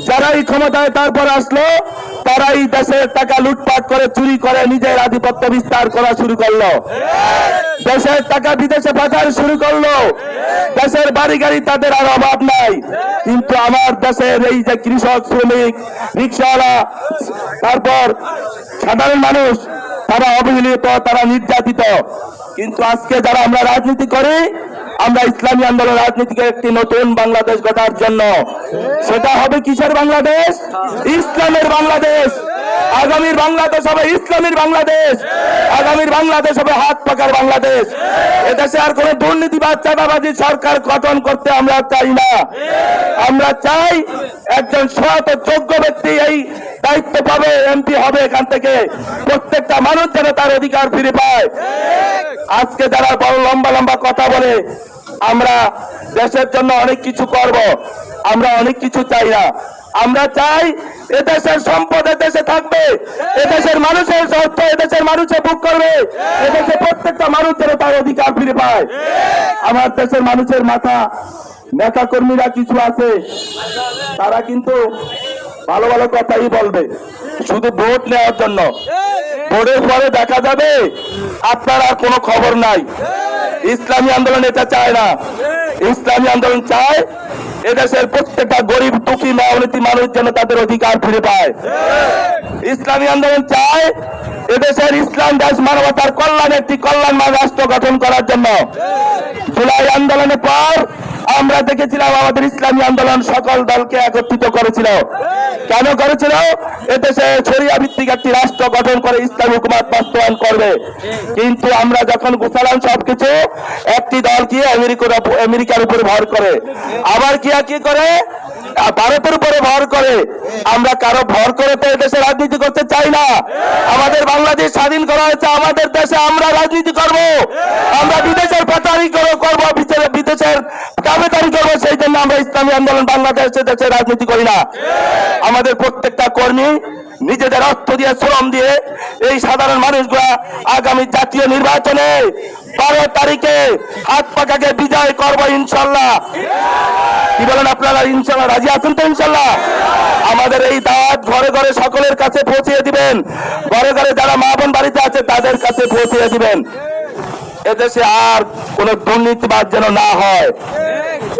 যারাই ক্ষমতায় তারপর আসলো, তারাই দেশের টাকা লুটপাট করে, চুরি করে, নিজের আধিপত্য বিস্তার করা শুরু করল। দেশের টাকা বিদেশে পাচার শুরু করল। দেশের বাড়ি গাড়ি তাদের আর অভাব নাই। কিন্তু আমার দেশের এই যে কৃষক, শ্রমিক, রিক্সাওয়ালা, তারপর সাধারণ মানুষ, তারা অবহেলিত, তারা নির্যাতিত। কিন্তু আজকে যারা আমরা রাজনীতি করি আমরা ইসলামী আন্দোলন রাজনীতিকে একটি নতুন বাংলাদেশ গড়ার জন্য। সেটা হবে কিসের বাংলাদেশ? ইসলামের বাংলাদেশ। আগামীর বাংলাদেশ হবে ইসলামের বাংলাদেশ। আগামীর বাংলাদেশ হবে হাত পাকার বাংলাদেশ। এদেশে আর কোন দুর্নীতিবাদ চাঁদাবাজি সরকার গঠন করতে আমরা চাই না। আমরা চাই একজন সৎ যোগ্য ব্যক্তি এই দায়িত্ব পাবে, এমপি হবে এখান থেকে। প্রত্যেকটা মানুষ যেন তার অধিকার ফিরে পায়। আজকে যারা বড় লম্বা লম্বা কথা বলে, আমরা দেশের জন্য অনেক কিছু করব। আমরা অনেক কিছু চাই না। আমরা চাই এদেশের সম্পদ এদেশে থাকবে। এদেশের মানুষের স্বার্থ এদেশের মানুষে বুক করবে। এদেশে প্রত্যেকটা মানুষ যেন তার অধিকার ফিরে পায়। আমার দেশের মানুষের মাথা নেতা কর্মীরা কিছু আছে, তারা কিন্তু ভালো ভালো কথাই বলবে। শুধু ভোট নেওয়ার জন্য। ভোটের পরে দেখা যাবে আপনার আর কোনো খবর নাই। ইসলামী আন্দোলন এটা চায় না। ইসলামী আন্দোলন চায় এদেশের প্রত্যেকটা গরিব, দুঃখী মেয়নীতি মানুষ যেন তাদের অধিকার ফিরে পায়। ইসলামী আন্দোলন চায় এদেশের ইসলাম, দেশ মানবতার কল্যাণ একটি কল্যাণময় রাষ্ট্র গঠন করার জন্য। জুলাই আন্দোলনের পর আমরা দেখেছিলাম আমাদের ইসলামী আন্দোলন সকল দলকে একত্রিত করেছিল। কেন করেছিল? এদেশে ছড়িয়া ভিত্তিক একটি রাষ্ট্র গঠন করে ইসলাম হুকুমাত বাস্তবায়ন করবে। কিন্তু আমরা যখন গুছালাম সবকিছু, একটি দল কি আমেরিকার আমেরিকার উপরে ভর করে। আবার কি কি করে? ভারতের উপরে ভর করে। আমরা কারও ভর করে তো এদেশে রাজনীতি করতে চাই না। আমাদের বাংলাদেশ স্বাধীন করা হয়েছে, আমাদের দেশে আমরা রাজনীতি করব। আমরা বিদেশের পাচারি করব করব বিদেশের বিদেশের কাবেদারি করব সেই জন্য আমরা ইসলামী আন্দোলন বাংলাদেশে দেশে রাজনীতি করি না। আমাদের প্রত্যেকটা কর্মী নিজেদের অর্থ দিয়ে, শ্রম দিয়ে এই সাধারণ মানুষগুলা আগামী জাতীয় নির্বাচনে বারো তারিখে হাত পাকাকে বিজয় করব ইনশাল্লাহ। কি বলেন আপনারা, ইনশাল্লাহ রাজি আছেন তো ইনশাল্লাহ? আমাদের এই দাওয়াত ঘরে ঘরে সকলের কাছে পৌঁছিয়ে দিবেন। ঘরে ঘরে যারা মা বোন বাড়িতে আছে, তাদের কাছে পৌঁছিয়ে দিবেন। এদেশে আর কোন দুর্নীতিবাদ যেন না হয়।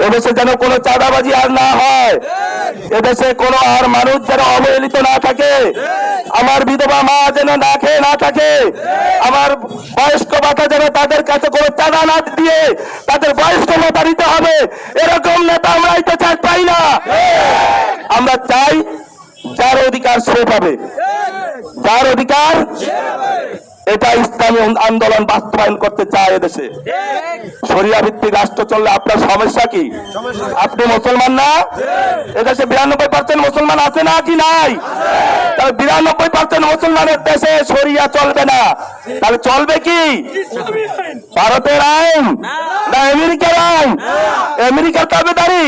এদেশে যেন কোনো চাঁদাবাজি আর না হয়। এদেশে কোনো আর মানুষ যেন অবহেলিত না থাকে। আমার বিধবা মা যেন না খেয়ে না থাকে। আমার বয়স্ক ভাতা যেন তাদের কাছে কোনো চাঁদা না দিয়ে তাদের বয়স্ক ভাতা দিতে হবে। এরকম নেতা আমরা তো চাই পাই না। আমরা চাই যার অধিকার সে পাবে। যার অধিকার এটা ইসলামী আন্দোলন বাস্তবায়ন করতে চায় এদেশে। শরিয়া ভিত্তিক রাষ্ট্র চললে আপনার সমস্যা কি? আপনি মুসলমান না? এদেশে বিরানব্বই পার্সেন্ট মুসলমান আছে না কি নাই? তাহলে বিরানব্বই পার্সেন্ট মুসলমানের দেশে শরিয়া চলবে না। তাহলে চলবে কি? ভারতের আইন? না। আমেরিকার আইন? আমেরিকার তাবেদারি?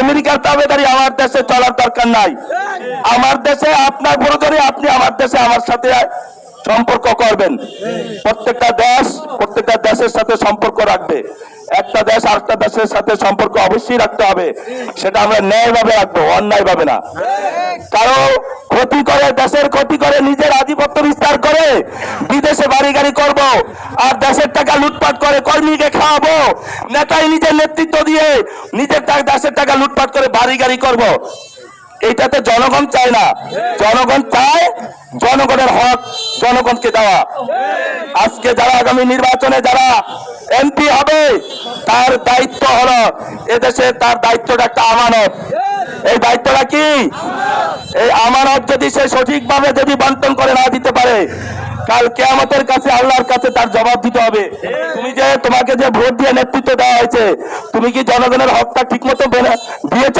আমেরিকার তাবেদারি আমার দেশে চলার দরকার নাই। আমার দেশে আপনার বড় আপনি আমার দেশে আমার সাথে সম্পর্ক করবেন। প্রত্যেকটা দেশ, প্রত্যেকটা দেশের সাথে সম্পর্ক রাখবে। একটা দেশ আরেকটা দেশের সাথে সম্পর্ক অবশ্যই রাখতে হবে। সেটা আমরা ন্যায়ভাবে রাখব অন্যায় ভাবে না। কারও ক্ষতি করে, দেশের ক্ষতি করে, নিজের আধিপত্য বিস্তার করে বিদেশে বাড়ি গাড়ি করব আর দেশের টাকা লুটপাট করে কর্মীকে খাওয়াবো। নেতাই নিজের নেতৃত্ব দিয়ে নিজের দেশের টাকা লুটপাট করে বাড়ি গাড়ি করব। এইটাতে জনগণ চায় না। জনগণ চায় জনগণের হক জনগণকে দেওয়া। আজকে যারা আগামী নির্বাচনে যারা এমপি হবে, তার দায়িত্ব হলো এদেশে তার দায়িত্বটা একটা আমানত। এই দায়িত্বটা কি? এই আমানত যদি সে সঠিকভাবে যদি বন্টন করে না দিতে পারে কাল কেয়ামতের কাছে আল্লাহর কাছে তার জবাব দিতে হবে। তুমি যে তোমাকে যে ভোট দিয়ে নেতৃত্ব দেওয়া হয়েছে, তুমি কি জনগণের হকটা ঠিক মতো দিয়েছ,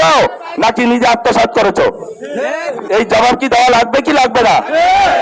নাকি নিজে আত্মসাত করেছ? এই জবাব কি দেওয়া লাগবে কি লাগবে না?